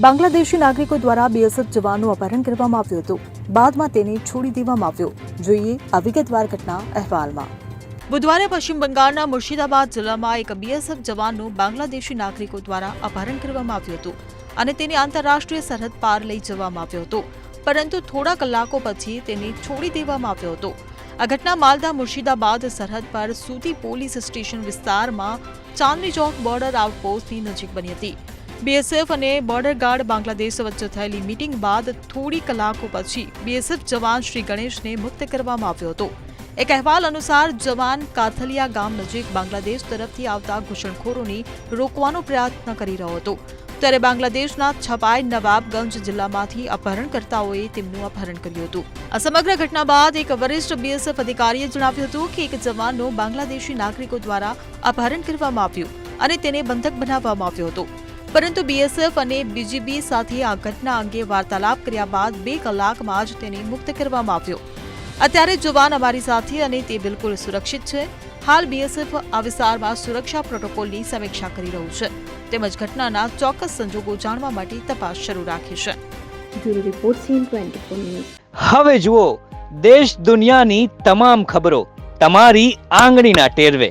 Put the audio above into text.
બાંગ્લાદેશી નાગરિકો દ્વારા બીએસએફ જવાનનું અપહરણ કરવામાં આવ્યું હતું. બાદમાં તેને છોડી દેવામાં આવ્યો. જોઈએ આ વિગતવાર ઘટના અહેવાલમાં. બુધવારે પશ્ચિમ બંગાળના મુર્શિદાબાદ જિલ્લામાં એક બીએસએફ જવાનનું બાંગ્લાદેશી નાગરિકો દ્વારા અપહરણ કરવામાં આવ્યું હતું અને તેને આંતરરાષ્ટ્રીય સરહદ પાર લઈ જવામાં આવ્યો હતો. પરંતુ થોડા કલાકો પછી તેને છોડી દેવામાં આવ્યો હતો. આ ઘટના માલદા મુર્શિદાબાદ સરહદ પર સુતી પોલીસ સ્ટેશન વિસ્તારમાં ચાંદની ચોક બોર્ડર આઉટપોસ્ટની નજીક બની હતી. બીએસએફ અને બોર્ડર ગાર્ડ બાંગ્લાદેશ વચ્ચે થયેલી મિટિંગ બાદ થોડી કલાકો પછી બીએસએફ જવાન શ્રી ગણેશને મુક્ત કરવામાં આવ્યો હતો. એક અહેવાલ અનુસાર, જવાન કાથલિયા ગામ નજીક બાંગ્લાદેશ તરફથી આવતા ઘૂસણખોરોને રોકવાનો પ્રયત્ન કરી રહ્યો હતો. ત્યારે બાંગ્લાદેશના છપાઈ નવાબગંજ જિલ્લામાંથી અપહરણકર્તાઓએ તેમનું અપહરણ કર્યું હતું. આ સમગ્ર ઘટના બાદ એક વરિષ્ઠ બીએસએફ અધિકારીએ જણાવ્યું હતું કે એક જવાનનું બાંગ્લાદેશી નાગરિકો દ્વારા અપહરણ કરવામાં આવ્યું અને તેને બંધક બનાવવામાં આવ્યો હતો. પરંતુ બીએસએફ અને બીજીબી સાથે આ ઘટના અંગે વાર્તાલાપ કર્યા બાદ બે કલાકમાં જ તેને મુક્ત કરવામાં આવ્યો. અત્યારે જવાન અમારી સાથે અને તે બિલકુલ સુરક્ષિત છે. હાલ બીએસએફ આ વિસ્તારમાં સુરક્ષા પ્રોટોકોલની સમીક્ષા કરી રહ્યું છે. તેમજ ઘટનાના ચોક્કસ સંજોગો જાણવા માટે તપાસ શરૂ રાખી છે. બ્યુરો રિપોર્ટ સીએન ટ્વેન્ટી હવે જુઓ દેશ દુનિયાની તમામ ખબરો તમારી આંગળીના ટેરવે.